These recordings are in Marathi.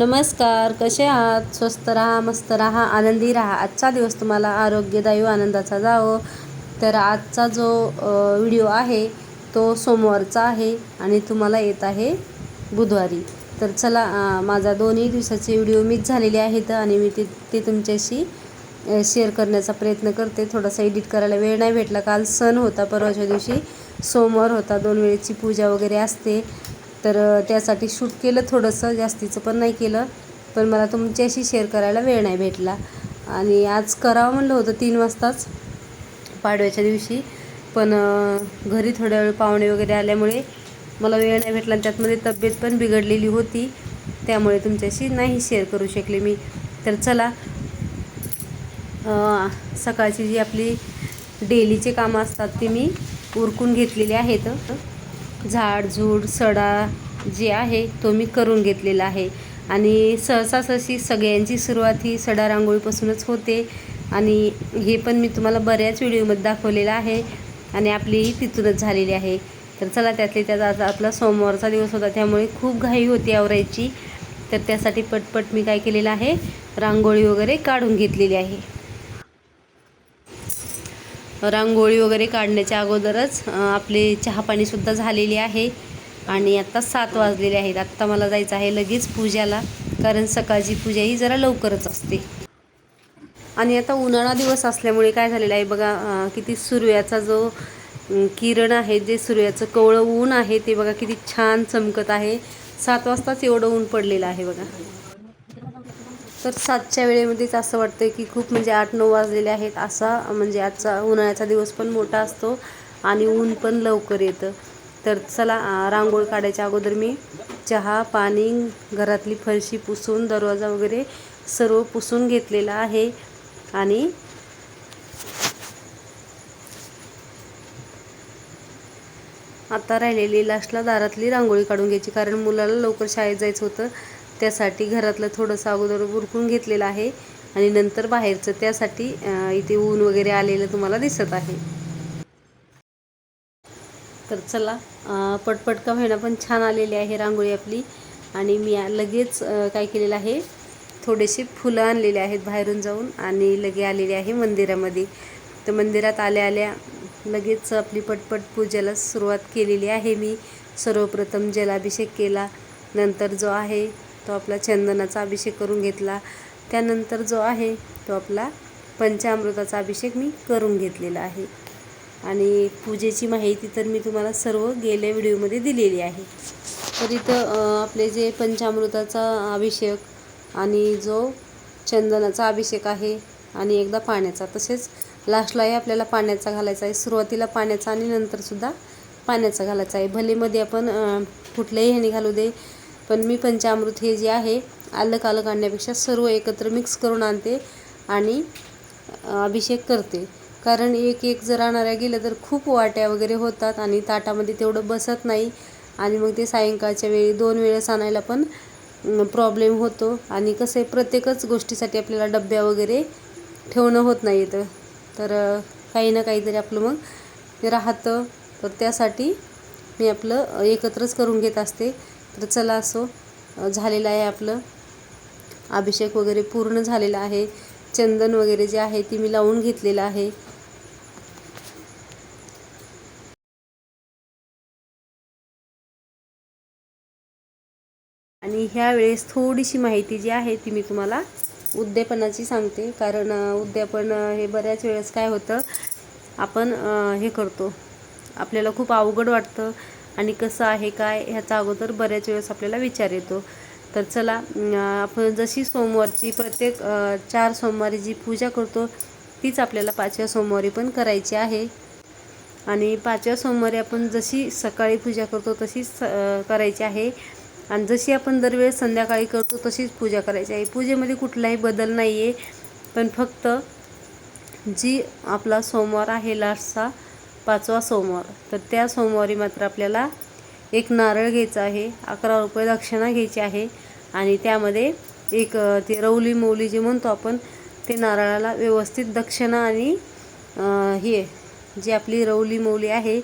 नमस्कार कसे आहात? स्वस्त राहा मस्त राहा आनंदी राहा. आजचा दिवस तुम्हाला आरोग्यदायी आनंदाचा जावो. तर आजचा जो व्हिडिओ आहे तो सोमवारचा आहे आणि तुम्हाला येत आहे बुधवारी. तर चला माझा दोन्ही दिवसाचे व्हिडिओ मिस झालेले आहेत आणि मी ते ते तुमच्याशी शेअर करण्याचा प्रयत्न करते. थोडासा एडिट करायला वेळ नाही भेटला. काल सण होता परवाच्या दिवशी सोमवार होता. दोन वेळेची पूजा वगैरे असते. तर त्यासाठी शूट केलं थोडंसं जास्तीचं पण नाही केलं. पण मला तुमच्याशी शेअर करायला वेळ नाही भेटला. आणि आज करावं म्हणलं होतं तीन वाजताच पाडव्याच्या दिवशी. पण घरी थोड्या वेळ पाहुणे वगैरे आल्यामुळे मला वेळ नाही भेटला आणि त्यातमध्ये तब्येत पण बिघडलेली होती. त्यामुळे तुमच्याशी नाही शेअर करू शकले मी. तर चला सकाळची जी आपली डेलीचे कामं असतात ती मी उरकून घेतलेली आहेत. झाडझूड सडा जे आहे तो मी करून घेतलेला आहे. आणि सहसा सहसी सगळ्यांची सुरुवात ही सडा रांगोळीपासूनच होते. आणि हे पण मी तुम्हाला बऱ्याच व्हिडिओमध्ये दाखवलेलं आहे आणि आपलीही तिथूनच झालेली आहे. तर चला त्यातले त्यात आज आपला सोमवारचा दिवस होता त्यामुळे खूप घाई होती आवरायची. तर त्यासाठी पटपट मी काय केलेलं आहे रांगोळी वगैरे काढून घेतलेली आहे. रांगोळी वगैरे काढण्याच्या अगोदरच आपली आपले चहापाणीसुद्धा झालेली आहे. आणि आत्ता सात वाजलेले आहेत. आत्ता मला जायचं आहे लगेच पूजाला कारण सकाळची पूजा ही जरा लवकरच असते. आणि आता उन्हाळा दिवस असल्यामुळे काय झालेलं आहे बघा किती सूर्याचा जो किरण आहे जे सूर्याचं कवळं ऊन आहे ते बघा किती छान चमकत आहे. सात वाजताच एवढं ऊन पडलेलं आहे बघा. तर सातच्या वेळेमध्येच असं वाटतं की खूप म्हणजे आठ नऊ वाजलेले आहेत. असा म्हणजे आजचा उन्हाळ्याचा दिवस पण मोठा असतो आणि ऊन पण लवकर येतं. तर चला रांगोळ रांगोळी काढायच्या अगोदर मी चहा पाणी घरातली फरशी पुसून दरवाजा वगैरे सर्व पुसून घेतलेला आहे. आणि आता राहिलेली लास्टला दारातली रांगोळी काढून घ्यायची कारण मुलाला लवकर शाळेत जायचं होतं. त्यासाठी घरातलं थोडंसं अगोदर उरकून घेतलेलं आहे. आणि नंतर बाहेरचं त्यासाठी इथे ऊन वगैरे आलेलं तुम्हाला दिसत आहे. तर चला पटपटका पटपट का होईना पण छान आलेली आहे रांगोळी आपली. आणि मी लगेच काय केलेलं आहे थोडेसे फुलं आणलेले आहेत बाहेरून जाऊन आणि लगे आलेले आहे मंदिरामध्ये. तर मंदिरात आल्या आल्या लगेच आपली पटपट पूजेला सुरुवात केलेली आहे मी. सर्वप्रथम जलाभिषेक केला. नंतर जो आहे तो आपला चंदनाचा अभिषेक करून घेतला. त्यानंतर जो आहे तो आपला पंचामृताचा अभिषेक मी करून घेतलेला आहे. आणि पूजेची माहिती तर मी तुम्हाला सर्व गेल्या व्हिडिओमध्ये दिलेली आहे. तर इथं आपले जे पंचामृताचा अभिषेक आणि जो चंदनाचा अभिषेक आहे आणि एकदा पाण्याचा तसेच लास्टलाही आपल्याला पाण्याचा घालायचा आहे. सुरुवातीला पाण्याचा आणि नंतरसुद्धा पाण्याचा घालायचा आहे. भलेमध्ये आपण कुठल्याही ह्याने घालू दे पण मी पंचामृत हे जे आहे अलग अलग आणण्यापेक्षा सर्व एकत्र मिक्स करून आणते आणि अभिषेक करते. कारण एक एक जर आणाऱ्या गेलं तर खूप वाट्या वगैरे होतात आणि ताटामध्ये तेवढं बसत नाही आणि मग ते सायंकाळच्या वेळी दोन वेळेस आणायला पण प्रॉब्लेम होतो. आणि कसं आहे प्रत्येकच गोष्टीसाठी आपल्याला डब्या वगैरे ठेवणं होत नाही येतं तर काही ना काहीतरी आपलं मग राहतं. तर त्यासाठी मी आपलं एकत्रच करून घेत असते. तर चला असो झालेलं आहे आपलं. अभिषेक वगैरे पूर्ण झालेला आहे. चंदन वगैरे जे आहे ती मी लावून घेतलेलं आहे. आणि ह्या वेळेस थोडीशी माहिती जी आहे ती मी तुम्हाला उद्यापनाची सांगते. कारण उद्यापन हे बऱ्याच वेळेस काय होतं आपण हे करतो. आपल्याला खूप अवघड वाटतं. आणि कसं आहे काय ह्याचा अगोदर बऱ्याच वेळेस आपल्याला विचार येतो. तर चला आपण जशी सोमवारची प्रत्येक चार सोमवारी जी पूजा करतो तीच आपल्याला पाचव्या सोमवारी पण करायची आहे. आणि पाचव्या सोमवारी आपण जशी सकाळी पूजा करतो तशीच करायची आहे. आणि जशी आपण दरवेळेस संध्याकाळी करतो तशीच पूजा करायची आहे. पूजेमध्ये कुठलाही बदल नाही आहे पण फक्त जी आपला सोमवार आहे लास्टचा पाचवा सोमवार. तर त्या सोमवारी मात्र आपल्याला एक नारळ घ्यायचा आहे अकरा रुपये दक्षिणा घ्यायची आहे आणि त्यामध्ये एक ते रवली मौली जे म्हणतो आपण ते नारळाला व्यवस्थित दक्षिणा आणि हे जी आपली रवली मौली आहे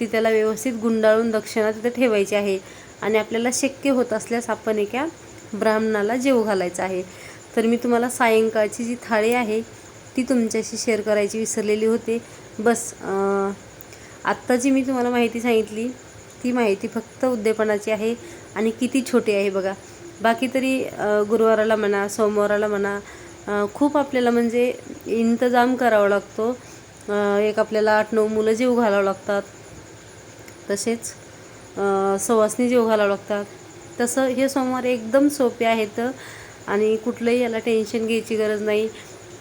ती त्याला व्यवस्थित गुंडाळून दक्षिणा तिथे ठेवायची आहे आणि आपल्याला शक्य होत असल्यास आपण एका ब्राह्मणाला जेव घालायचा आहे. तर मी तुम्हाला सायंकाळची जी थाळी आहे ती तुमच्याशी शेअर करायची विसरलेली होते. बस आत्ता जी मी तुम्हाला माहिती सांगितली ती माहिती फक्त उद्यापनाची आहे आणि किती छोटी आहे बघा. बाकी तरी गुरुवाराला म्हणा सोमवाराला म्हणा खूप आपल्याला म्हणजे इंतजाम करावा लागतो. एक आपल्याला आठ नऊ मुलं जीव घालावं लागतात. तसेच सवासनी जीव घालावं लागतात. तसं हे सोमवार एकदम सोपे आहेत आणि कुठलंही याला टेन्शन घ्यायची गरज नाही.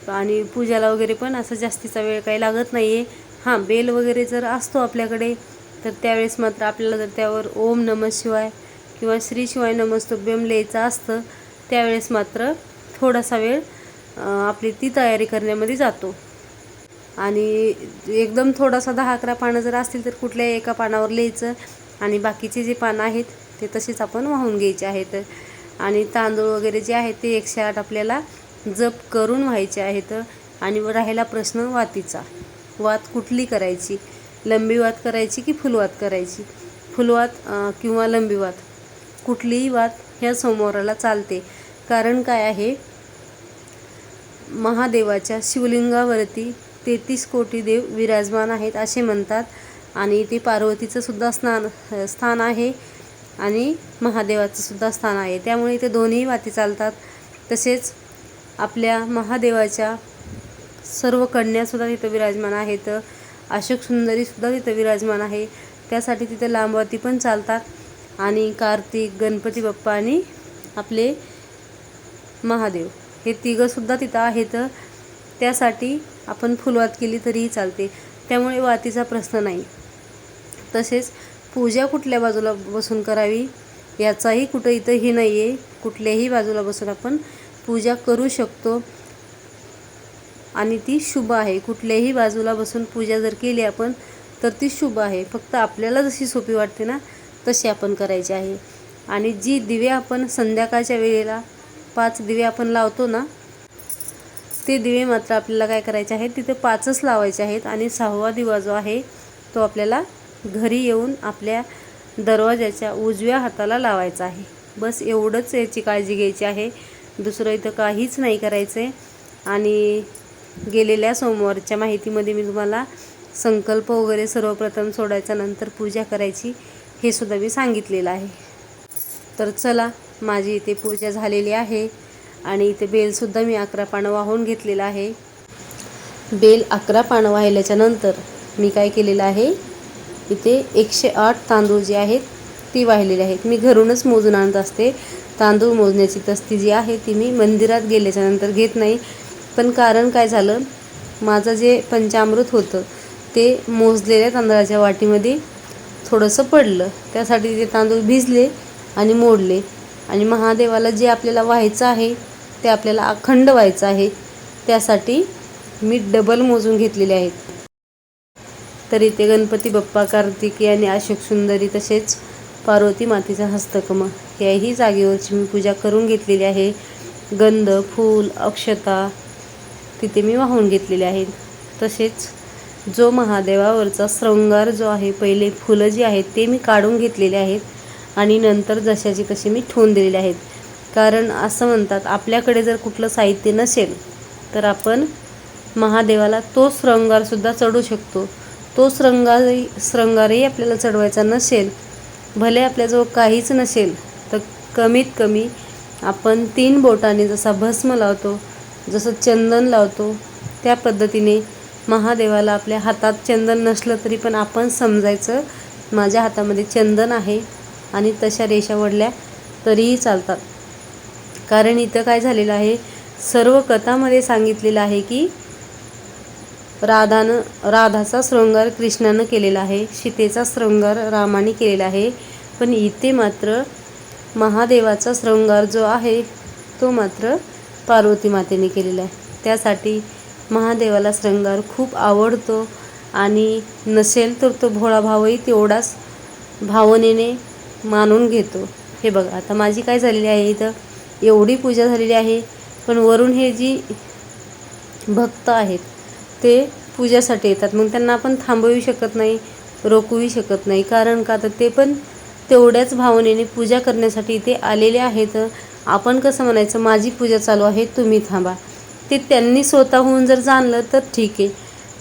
आणि पूजाला वगैरे पण असं जास्तीचा वेळ काही लागत नाही आहे हां बेल वगैरे जर असतो आपल्याकडे तर त्यावेळेस मात्र आपल्याला जर त्यावर ओम नमः शिवाय किंवा श्री शिवाय नमस्तुभ्यम लिहायचं असतं त्यावेळेस मात्र थोडासा वेळ आपली ती तयारी करण्यामध्ये जातो. आणि एकदम थोडासा दहा अकरा पानं जर असतील तर कुठल्याही एका पानावर लिहायचं आणि बाकीचे जे पानं आहेत ते तसेच आपण वाहून घ्यायचे आहेत. आणि तांदूळ वगैरे जे आहेत ते एकशे आठ आपल्याला जप करून व्हायचे आहेत आणि राहिला प्रश्न वातीचा. वात कुठली करायची? लंबी वात करायची की फुलवात करायची? फुलवात किंवा लंबी वात? कुठलीही वात ह्या सोमवाराला चालते. कारण काय आहे? महादेवाच्या शिवलिंगावरती तेहतीस कोटी देव विराजमान आहेत असे म्हणतात आणि ते पार्वतीचं सुद्धा स्नान स्थान आहे आणि महादेवाचं सुद्धा स्थान आहे. त्यामुळे इथे दोन्ही वाती चालतात. तसेच आपल्या महादेवाच्या सर्व कन्यासुद्धा तिथं विराजमान आहेत. अशोक सुंदरीसुद्धा तिथं विराजमान आहे. त्यासाठी तिथं लांबवाती पण चालतात. आणि कार्तिक गणपती बाप्पा आणि आपले महादेव. हे तिघंसुद्धा तिथं आहेत. त्यासाठी आपण फुलवात केली तरीही चालते. त्यामुळे वातीचा प्रश्न नाही. तसेच पूजा कुठल्या बाजूला बसून करावी याचाही कुठं इथं हे नाही आहे कुठल्याही बाजूला बसून आपण पूजा करू शकतो. आणि ती शुभ आहे. कुठल्याही बाजूला बसून पूजा जर केली आपण तर ती शुभ आहे. फक्त आपल्याला जशी सोपी वाटते ना तशी आपण करायची आहे. आणि जी दिवे आपण संध्याकाळच्या वेळेला पाच दिवे आपण लावतो ना ते दिवे मात्र आपल्याला काय करायचे आहेत तिथे पाचच लावायचे आहेत आणि सहावा दिवा जो आहे तो आपल्याला घरी येऊन आपल्या दरवाजाच्या उजव्या हाताला लावायचा आहे. बस एवढंच याची काळजी घ्यायची आहे. दुसरं इथं काहीच नाही करायचं आहे आणि गेलेल्या सोमवारच्या माहितीमध्ये मी तुम्हाला संकल्प वगैरे सर्वप्रथम सोडायचा नंतर पूजा करायची हे सुद्धा मी सांगितलेलं आहे. तर चला माझी इथे पूजा झालेली आहे आणि इथे बेलसुद्धा मी अकरा पानं वाहून घेतलेलं आहे. बेल अकरा पानं वाहिल्याच्या नंतर मी काय केलेलं आहे इथे एकशे आठ तांदूळ जे आहेत ती वाहिलेली आहेत. मी घरूनच मोजून आणत असते. तांदूळ मोजण्याची तस्ती जी आहे ती मी मंदिरात गेल्याच्यानंतर घेत नाही. पण कारण काय झालं? माझं जे पंचामृत होतं ते मोजलेल्या तांदळाच्या वाटीमध्ये थोडंसं पडलं. त्यासाठी ते तांदूळ भिजले आणि मोडले. आणि महादेवाला जे आपल्याला व्हायचं आहे ते आपल्याला अखंड व्हायचं आहे त्यासाठी मी डबल मोजून घेतलेले आहेत. तर इथे गणपती बाप्पा कार्तिकी आणि अशोक सुंदरी तसेच पार्वती मातेचा हस्तकम. याही जागेवरची मी पूजा करून घेतलेली आहे. गंध फूल अक्षता तिथे मी वाहून घेतलेले आहेत. तसेच जो महादेवावरचा श्रृंगार जो आहे पहिले फुलं जी आहेत ते मी काढून घेतलेले आहेत आणि नंतर जशाची तशी मी ठेवून दिलेले आहेत. कारण असं म्हणतात आपल्याकडे जर कुठलं साहित्य नसेल तर आपण महादेवाला तो श्रृंगारसुद्धा चढू शकतो. तो श्रृंगारही श्रृंगारही आपल्याला चढवायचा नसेल भले आपल्याजवळ काहीच नसेल तर कमीत कमी आपण तीन बोटाने जसा भस्म लावतो जसं चंदन लावतो त्या पद्धतीने महादेवाला आपल्या हातात चंदन नसलं तरी पण आपण समजायचं माझ्या हातामध्ये चंदन आहे आणि तशा रेषा वडल्या तरीही चालतात. कारण इथं काय झालेलं आहे सर्व कथामध्ये सांगितलेलं आहे की राधानं राधाचा शृंगार कृष्णानं केलेला आहे सीतेचा शृंगार रामाने केलेला आहे पण इथे मात्र महादेवाचा शृंगार जो आहे तो मात्र पार्वती मातेने केलेला आहे. त्यासाठी महादेवाला श्रृंगार खूप आवडतो आणि नसेल तर तो भोळा भावही तेवढाच भावनेने मानून घेतो. हे बघा आता माझी काय झालेली आहे इथं? एवढी पूजा झालेली आहे पण वरून हे जी भक्त आहेत ते पूजासाठी येतात. मग त्यांना आपण थांबवू शकत नाही रोखूही शकत नाही. कारण का? तर ते पण तेवढ्याच भावनेने पूजा करण्यासाठी इथे आलेले आहेत. आपण कसं म्हणायचं माझी पूजा चालू आहे तुम्ही थांबा. ते त्यांनी स्वतःहून जर जाणलं तर ठीक आहे.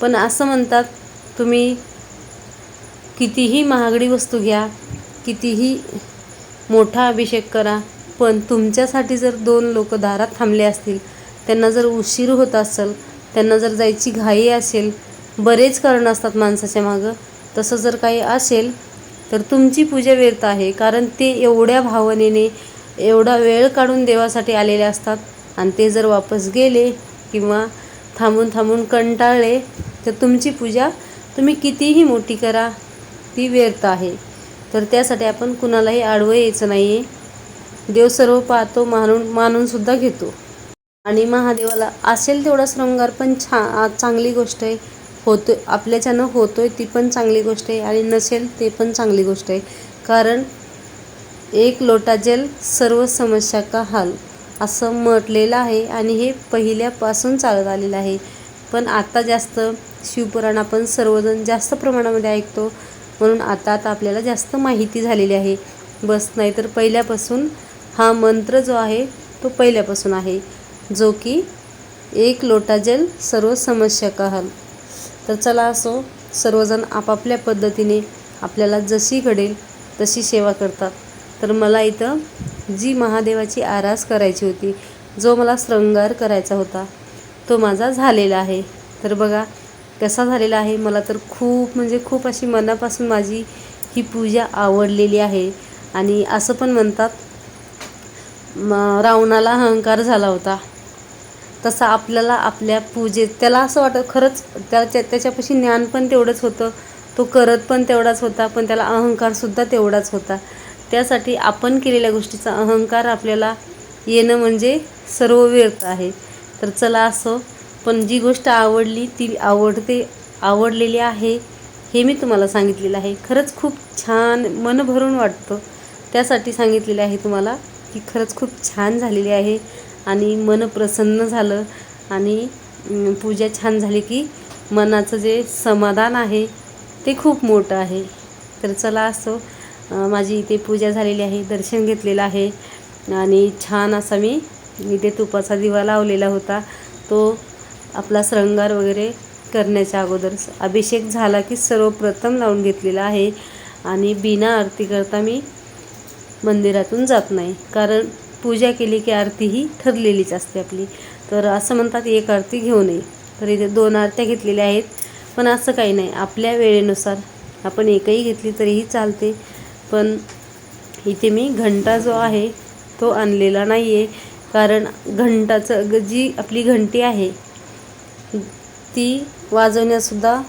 पण असं म्हणतात तुम्ही कितीही महागडी वस्तू घ्या कितीही मोठा अभिषेक करा पण तुमच्यासाठी जर दोन लोक दारात थांबले असतील त्यांना जर उशीर होत असेल त्यांना जर जायची घाई असेल बरेच कारण असतात माणसाच्या मागं. तसं जर काही असेल तर तुमची पूजा व्यर्थ आहे कारण ते एवढ्या भावनेने एवढा वेळ काढून देवासाठी आलेले असतात. आणि ते जर वापस गेले किंवा थांबून थांबून कंटाळले तर तुमची पूजा तुम्ही कितीही मोठी करा ती व्यर्थ आहे. तर त्यासाठी आपण कुणालाही आडवं यायचं नाही आहे देव सर्व पाहतो मानून मानूनसुद्धा घेतो. आणि महादेवाला असेल तेवढा श्रृंगार पण छा चांगली गोष्ट आहे. होतो आपल्याच्यानं होतोय ती पण चांगली गोष्ट आहे आणि नसेल ते पण चांगली गोष्ट आहे. कारण एक लोटा जल सर्व समस्या का हाल? असं म्हटलेलं आहे आणि हे पहिल्यापासून चालत आलेलं आहे. पण आता जास्त शिवपुराण आपण सर्वजण जास्त प्रमाणामध्ये ऐकतो. म्हणून आता आता आपल्याला जास्त माहिती झालेली आहे. बस नाही तर पहिल्यापासून हा मंत्र जो आहे तो पहिल्यापासून आहे. जो की एक लोटा जल सर्व समस्या का हल? तर चला असो सर्वजण आपापल्या पद्धतीने आपल्याला जशी घडेल तशी सेवा करतात. तर मला इथं जी महादेवाची आरास करायची होती जो मला श्रृंगार करायचा होता तो माझा झालेला आहे. तर बघा कसा झालेला आहे? मला तर खूप म्हणजे खूप अशी मनापासून माझी ही पूजा आवडलेली आहे. आणि असं पण म्हणतात रावणाला अहंकार झाला होता. तसा आपल्याला आपल्या पूजेत त्याला असं वाटत खरंच त्याच्या त्याच्यापाशी ज्ञान पण तेवढंच होतं. तो करत पण तेवढाच होता पण त्याला अहंकारसुद्धा तेवढाच होता. त्यासाठी आपण केलेल्या गोष्टीचा अहंकार आपल्याला येणं म्हणजे सर्व व्यर्थ आहे. तर चला असं पण जी गोष्ट आवडली ती आवडते आवडलेली आहे हे मी तुम्हाला सांगितलेलं आहे. खरंच खूप छान मन भरून वाटतं. त्यासाठी सांगितलेलं आहे तुम्हाला की खरंच खूप छान झालेली आहे आणि मन प्रसन्न झालं आणि पूजा छान झाली की मनाचं जे समाधान आहे ते खूप मोठं आहे. तर चला असो माझी इथे पूजा झालेली आहे दर्शन घेतलेलं आहे. आणि छान असा मी इथे तुपाचा दिवा लावलेला होता. तो आपला श्रृंगार वगैरे करण्याच्या अगोदर अभिषेक झाला की सर्वप्रथम लावून घेतलेला आहे. आणि बिना आरती करता मी मंदिरातून जात नाही. कारण पूजा केली की आरती ही ठरलेलीच असते आपली. तर असं म्हणतात एक आरती घेऊ नये. तर इथे दोन आरत्या घेतलेल्या आहेत. पण असं काही नाही. आपल्या वेळेनुसार आपण एकही घेतली तरीही चालते. पण इथे मी घंटा जो आहे तो आणलेला नाही आहे कारण घंटाचं ग जी आपली घंटी आहे ती वाजवण्यासुद्धा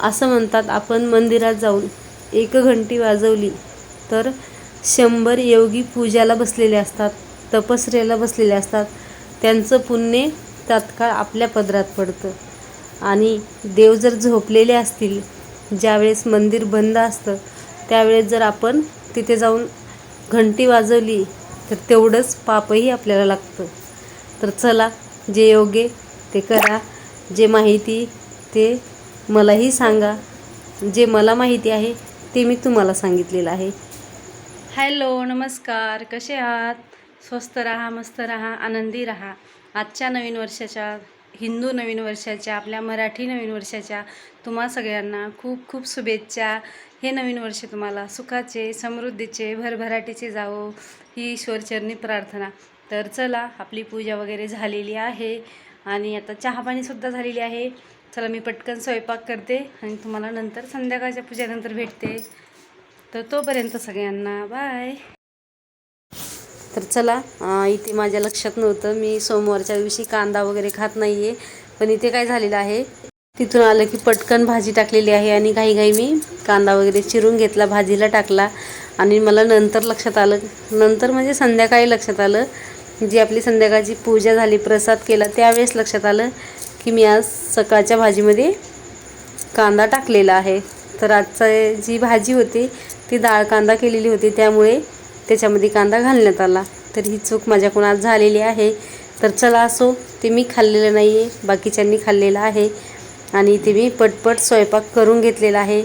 असं म्हणतात आपण मंदिरात जाऊन एक घंटी वाजवली तर शंभर योगी पूजाला बसलेले असतात तपस्रेला बसलेले असतात. त्यांचं पुण्य तात्काळ आपल्या पदरात पडतं. आणि देव जर झोपलेले असतील ज्यावेळेस मंदिर बंद असतं त्यावेळेस जर आपण तिथे जाऊन घंटी वाजवली तर तेवढंच पापही आपल्याला लागतं. तर चला जे योग्य ते करा जे माहिती ते मलाही सांगा. जे मला माहिती आहे ते मी तुम्हाला सांगितलेलं आहे. हॅलो नमस्कार. कसे आहात? स्वस्त राहा मस्त राहा आनंदी राहा. आजच्या नवीन वर्षाच्या हिंदू नवीन वर्षाच्या आपल्या मराठी नवीन वर्षाच्या तुम्हा सगळ्यांना खूप खूप शुभेच्छा. हे नवीन वर्ष तुम्हाला सुखाचे समृद्धीचे भरभराटीचे जावो ही ईश्वरचरणी प्रार्थना. तर चला आपली पूजा वगैरे झालेली आहे आणि आता चहापाणीसुद्धा झालेली आहे. चला मी पटकन स्वयंपाक करते आणि तुम्हाला नंतर संध्याकाळच्या पूजेनंतर भेटते. तर तोपर्यंत सगळ्यांना बाय तर चला इथे माझ्या लक्षात नव्हतं मी सोमवारच्या दिवशी कांदा वगैरे खात नाही आहे पण इथे काय झालेलं आहे तिथून आलं की पटकन भाजी टाकलेली आहे आणि घाईघाई मी कांदा वगैरे चिरून घेतला भाजीला टाकला. आणि मला नंतर लक्षात आलं नंतर म्हणजे संध्याकाळी लक्षात आलं जी आपली संध्याकाळची पूजा झाली प्रसाद केला त्यावेळेस लक्षात आलं की मी आज सकाळच्या भाजीमध्ये कांदा टाकलेला आहे. तर आजचं जी भाजी होती ती डाळ कांदा केलेली होती त्यामुळे त्याच्यामध्ये कांदा घालण्यात आला. तर ही चूक माझ्याकडून आज झालेली आहे. तर चला असो ते मी खाल्लेलं नाही आहे बाकीच्यांनी खाल्लेलं आहे. आणि इथे मी पटपट स्वयंपाक करून घेतलेला आहे.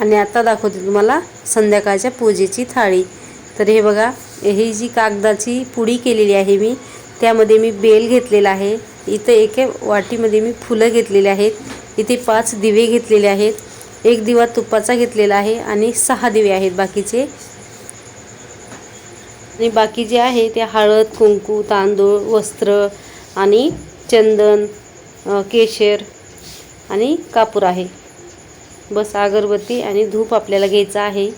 आणि आता दाखवते तुम्हाला संध्याकाळच्या पूजेची थाळी. तर हे बघा ही जी कागदाची पुडी केलेली आहे मी त्यामध्ये मी बेल घेतलेला आहे. इथं एके वाटीमध्ये मी फुलं घेतलेली आहेत. इथे पाच दिवे घेतलेले आहेत. एक दिवा तुपाचा घेतलेला आहे आणि सहा दिवे आहेत बाकीचे. आणि बाकी जे आहे ते हळद कुंकू तांदूळ वस्त्र आणि चंदन केशर आणि कापूर आहे. बस अगरबत्ती आणि धूप आपल्याला घ्यायचा आहे.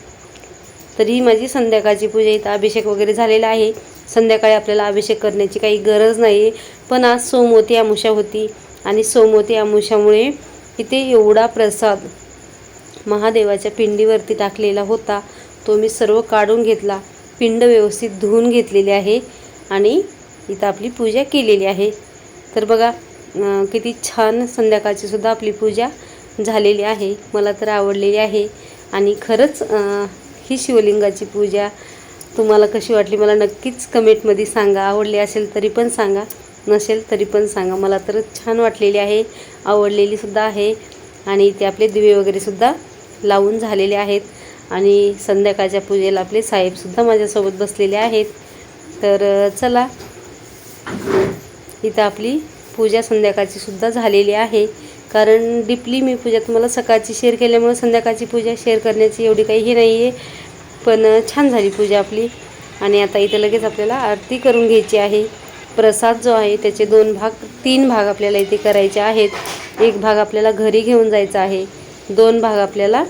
तर ही माझी संध्याकाळची पूजा इथं अभिषेक वगैरे झालेला आहे. संध्याकाळी आपल्याला अभिषेक करण्याची काही गरज नाही. आहे पण आज सोमवती अमुषा होती आणि सोमवती अमुषामुळे इथे एवढा प्रसाद महादेवाच्या पिंडीवरती टाकलेला होता. तो मी सर्व काढून घेतला. पिंड व्यवस्थित धुवून घेतलेली आहे आणि इथं आपली पूजा केलेली आहे. तर बघा किती छान संध्याकाळची सुद्धा आपली पूजा झालेली आहे. मला तर आवडलेली आहे. आणि खरंच ही शिवलिंगाची पूजा तुम्हाला कशी वाटली मला नक्कीच कमेंटमध्ये सांगा. आवडली असेल तरी पण सांगा. नसेल तरी पण सांगा. मला तर छान वाटलेली आहे. आवडलेली सुद्धा आहे. आणि इथे आपले दिवे वगैरे सुद्धा लावून झालेले आहेत. आणि संध्याकाळच्या पूजेला आपले साहेबसुद्धा माझ्यासोबत बसलेले आहेत. तर चला. इथं आपली पूजा संध्याकाळची सुद्धा झालेली आहे. कारण डीपली मी पूजा तुम्हाला सकाळची शेअर केल्यामुळे संध्याकाळची पूजा शेअर करण्याची एवढी काही हे नाही आहे पण छान झाली पूजा आपली. आणि आता इथं लगेच आपल्याला आरती करून घ्यायची आहे. प्रसाद जो आहे त्याचे दोन भाग तीन भाग आपल्याला इथे करायचे आहेत. एक भाग आपल्याला घरी घेऊन जायचा आहे. दोन भाग आपल्याला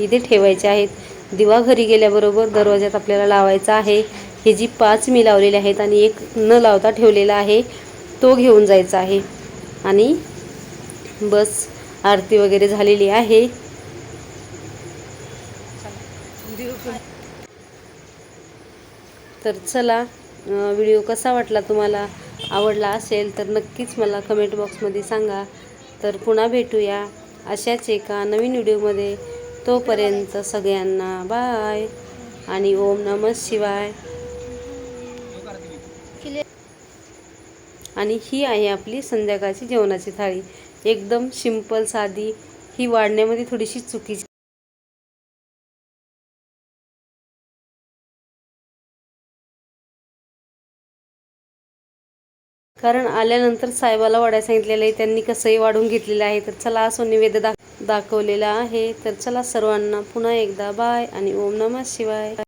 इथे ठेवायचे आहेत. दिवा घरी गेल्याबरोबर दरवाज्यात आपल्याला लावायचा आहे. हे जी पाच मी लावलेले आहेत आणि एक न लावता ठेवलेला आहे तो घेऊन जायचा आहे. आणि बस आरती वगैरे झालेली आहे. तर चला व्हिडिओ कसा वाटला तुम्हाला? आवडला असेल तर नक्कीच मला कमेंट बॉक्समध्ये सांगा. तर पुन्हा भेटूया अशाच एका नवीन व्हिडिओमध्ये. तोपर्यंत सगळ्यांना बाय आणि ओम नमः शिवाय. आणि ही आहे आपली संध्याकाळची जेवणाची थाळी. एकदम सिंपल साधी. ही वाढण्यामध्ये थोडीशी चुकीची कारण आल्यानंतर साहेबाला वाढायला सांगितलेलं आहे त्यांनी कसंही वाढून घेतलेलं आहे. तर चला असं निवेद दाख दाखवलेला आहे. तर चला सर्वांना पुन्हा एकदा बाय आणि ओम नमः शिवाय.